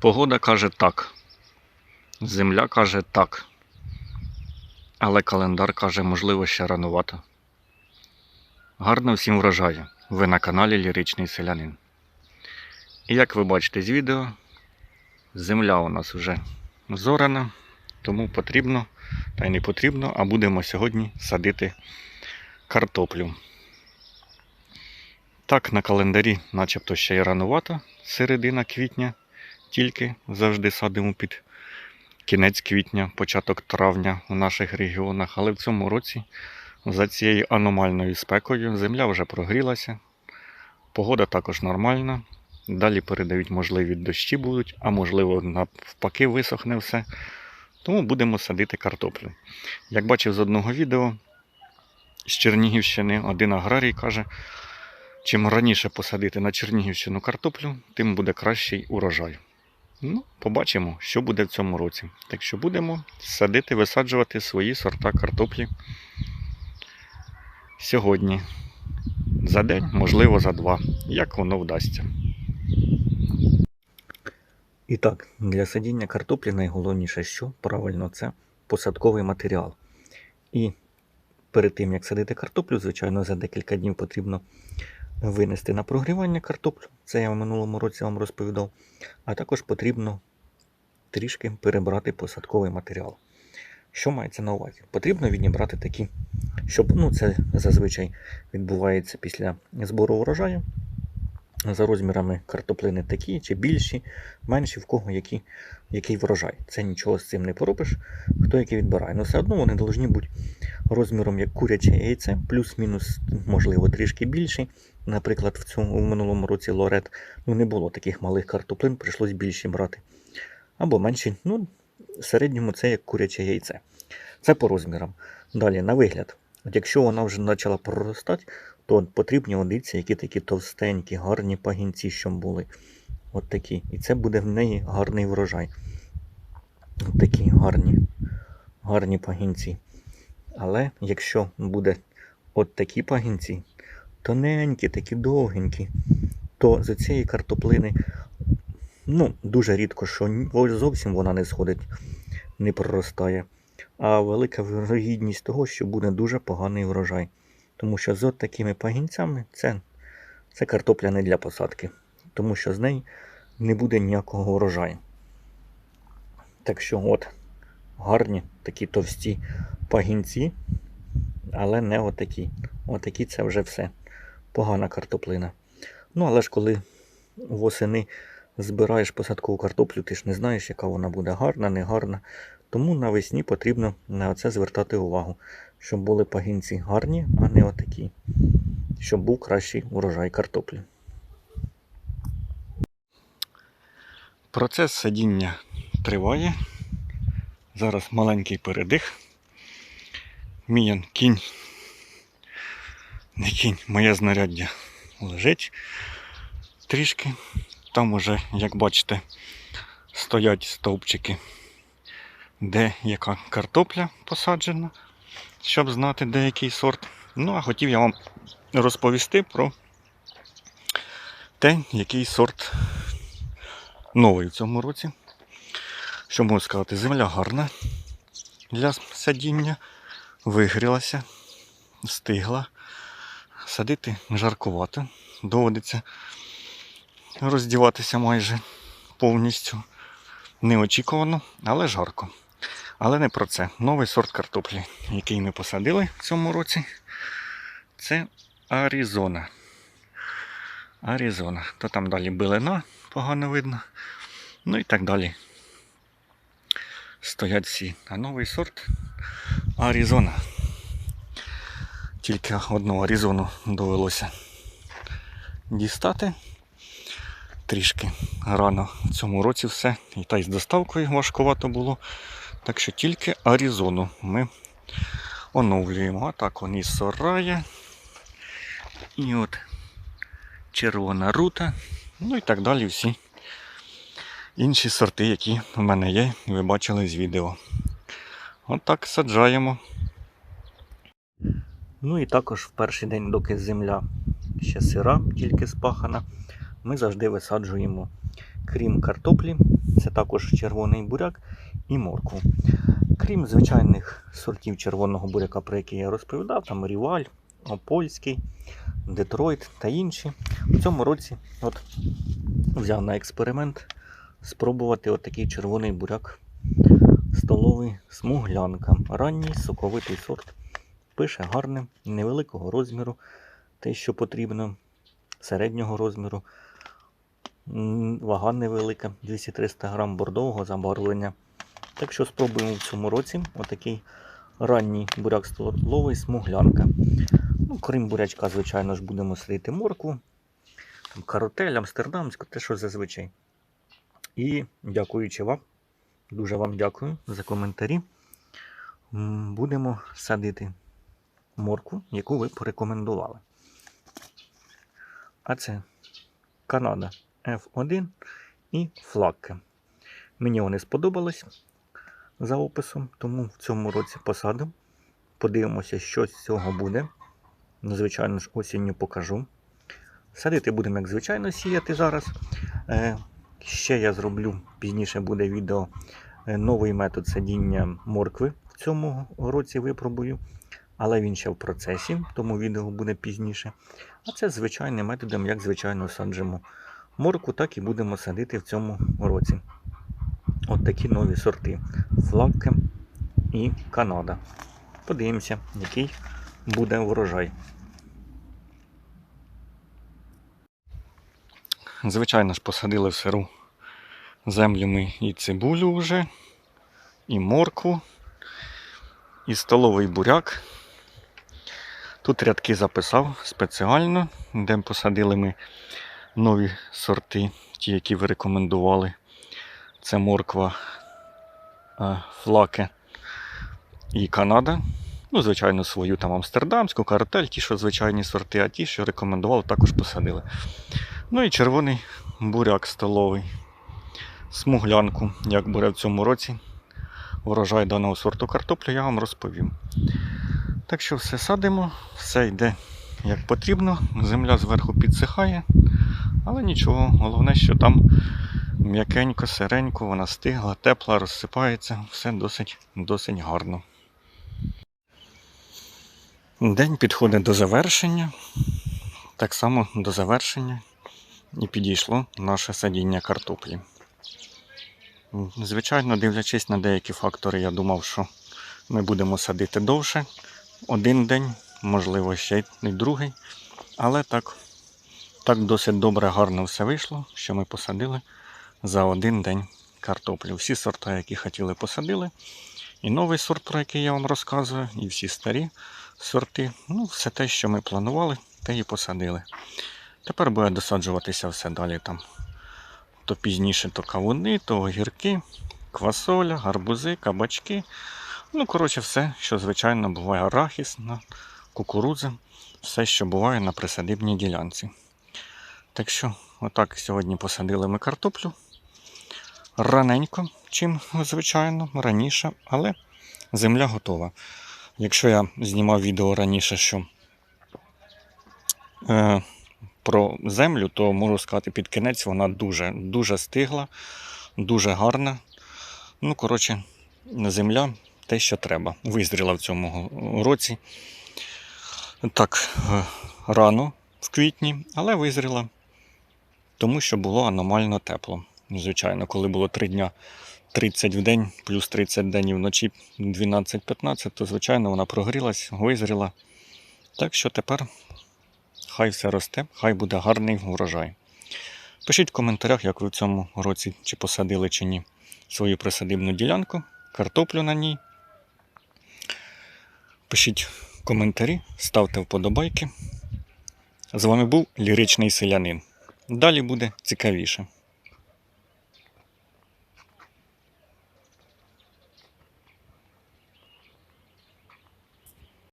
Погода каже так. Земля каже так. Але календар каже, можливо, ще ранувато. Гарно всім врожаю. Ви на каналі Ліричний Селянин. І як ви бачите з відео, земля у нас вже зорана, тому потрібно, та й не потрібно, а будемо сьогодні садити картоплю. Так, на календарі, начебто ще й ранувато, середина квітня, тільки завжди садимо під кінець квітня, початок травня в наших регіонах, але в цьому році за цією аномальною спекою земля вже прогрілася, погода також нормальна. Далі передають, можливі дощі будуть, а можливо, навпаки, висохне все. Тому будемо садити картоплю. Як бачив з одного відео з Чернігівщини, один аграрій каже, чим раніше посадити на Чернігівщину картоплю, тим буде кращий урожай. Ну, побачимо, що буде в цьому році. Так що будемо садити, висаджувати свої сорта картоплі сьогодні. За день, можливо, за два, як воно вдасться. І так, для садіння картоплі найголовніше, що правильно, це посадковий матеріал. І перед тим, як садити картоплю, звичайно, за декілька днів потрібно винести на прогрівання картоплю. Це я в минулому році вам розповідав. А також потрібно трішки перебрати посадковий матеріал. Що мається на увазі? Потрібно відібрати такі, щоб ну, це зазвичай відбувається після збору урожаю. За розмірами картоплини такі чи більші, менші, в кого які, який врожай. Це нічого з цим не поробиш, хто який відбирає. Ну все одно вони повинні бути розміром як куряче яйце, плюс-мінус, можливо, трішки більші. Наприклад, в цьому в минулому році лорет ну, не було таких малих картоплин, прийшлось більші брати. Або менші. Ну, в середньому це як куряче яйце. Це по розмірам. Далі, на вигляд. От якщо вона вже почала проростати, то потрібні одиці, які такі товстенькі, гарні пагінці, що були. От такі. І це буде в неї гарний врожай. От такі гарні, гарні пагінці. Але якщо буде от такі пагінці, тоненькі, такі довгенькі, то з цієї картоплини ну, дуже рідко, що зовсім вона не сходить, не проростає. А велика вирогідність того, що буде дуже поганий врожай. Тому що з от такими пагінцями це, це картопля не для посадки, тому що з неї не буде ніякого врожаю. Так що от гарні такі товсті пагінці, але не отакі. Отакі це вже все. Погана картоплина. Ну, але ж коли восени збираєш посадкову картоплю, ти ж не знаєш, яка вона буде гарна, не гарна. Тому навесні потрібно на це звертати увагу, щоб були пагінці гарні, а не отакі. Щоб був кращий урожай картоплі. Процес садіння триває. Зараз маленький передих. Мій кінь. Не кінь, моє знаряддя лежить трішки. Там уже, як бачите, стоять стовпчики, де яка картопля посаджена, щоб знати деякий сорт. Ну, а хотів я вам розповісти про те, який сорт новий в цьому році. Що можу сказати, земля гарна для садіння, вигрілася, стигла. Садити жаркувато, доводиться роздіватися майже повністю. Неочікувано, але жарко. Але не про це. Новий сорт картоплі, який ми посадили в цьому році, це Аризона. Аризона. То там далі билина, погано видно. Ну і так далі. Стоять всі. А новий сорт Аризона. Тільки одну Аризону довелося дістати. Трішки рано в цьому році все. І та й з доставкою важкувато було. Так що тільки Аризону ми оновлюємо. А так вони сорає. І от червона рута. Ну і так далі всі інші сорти, які в мене є, ви бачили з відео. Отак саджаємо. Ну і також в перший день, доки земля ще сира, тільки спахана, ми завжди висаджуємо крім картоплі, це також червоний буряк і моркву. Крім звичайних сортів червоного буряка, про які я розповідав, там Ріваль, Опольський, Детройт та інші. У цьому році от, взяв на експеримент спробувати отакий червоний буряк столовий смуглянка. Ранній соковитий сорт. Пише гарне, невеликого розміру, те, що потрібно, середнього розміру. Вага невелика, 200-300 грам бордового забарвлення. Так що спробуємо в цьому році отакий ранній буряк столовий смуглянка. Ну, крім бурячка, звичайно ж, будемо садити моркву, там, каротель, амстердамську, те, що зазвичай. І дякуючи вам, дуже вам дякую за коментарі. Будемо садити моркву, яку ви порекомендували. А це Канада F1 і флакки. Мені вони сподобались за описом, тому в цьому році посадимо. Подивимося, що з цього буде. Звичайно ж, осінню покажу. Садити будемо, як звичайно, сіяти зараз. Е, ще я зроблю пізніше буде відео. е, Новий метод садіння моркви в цьому році випробую. Але він ще в процесі, тому відео буде пізніше. А це звичайним методом, як звичайно саджимо морку, так і будемо садити в цьому році. От такі нові сорти. Флакки і Канада. Подивимося, який буде врожай. Звичайно ж, посадили в сиру землю ми і цибулю вже, і моркву, і столовий буряк. Тут рядки записав спеціально, де посадили ми нові сорти, ті, які ви рекомендували. Це морква, е, флаке і Канада. Ну, звичайно, свою там амстердамську, картель, ті, що звичайні сорти, а ті, що рекомендували, також посадили. Ну і червоний буряк столовий. Смуглянку, як буде в цьому році. Врожай даного сорту картоплі, я вам розповім. Так що все садимо, все йде як потрібно. Земля зверху підсихає, але нічого, головне, що там м'якенько, сиренько, вона стигла, тепла, розсипається, все досить, досить гарно. День підходить до завершення. Так само до завершення і підійшло наше садіння картоплі. Звичайно, дивлячись на деякі фактори, я думав, що ми будемо садити довше. Один день, можливо, ще й другий. Але так, так досить добре, гарно все вийшло, що ми посадили за один день картоплю. Всі сорта, які хотіли, посадили. І новий сорт, про який я вам розказую, і всі старі сорти. Ну, все те, що ми планували, те і посадили. Тепер буде досаджуватися все далі там. То пізніше то кавуни, то огірки, квасоля, гарбузи, кабачки. Ну, коротше, все, що звичайно буває арахіс, кукурудза, все, що буває на присадибній ділянці. Так що, отак сьогодні посадили ми картоплю. Раненько, чим звичайно, раніше, але земля готова. Якщо я знімав відео раніше, що е, про землю, то можу сказати, під кінець вона дуже, дуже стигла, дуже гарна. Ну, коротше, земля те, що треба. Визріла в цьому році. Так, е, рано в квітні, але визріла, тому що було аномально тепло. Звичайно, коли було 3 дня 30 в день, плюс 30 день і вночі 12-15, то, звичайно, вона прогрілась, визріла. Так що тепер хай все росте, хай буде гарний врожай. Пишіть в коментарях, як ви в цьому році чи посадили, чи ні свою присадибну ділянку, картоплю на ній. Пишіть коментарі, ставте вподобайки. З вами був ліричний селянин. Далі буде цікавіше.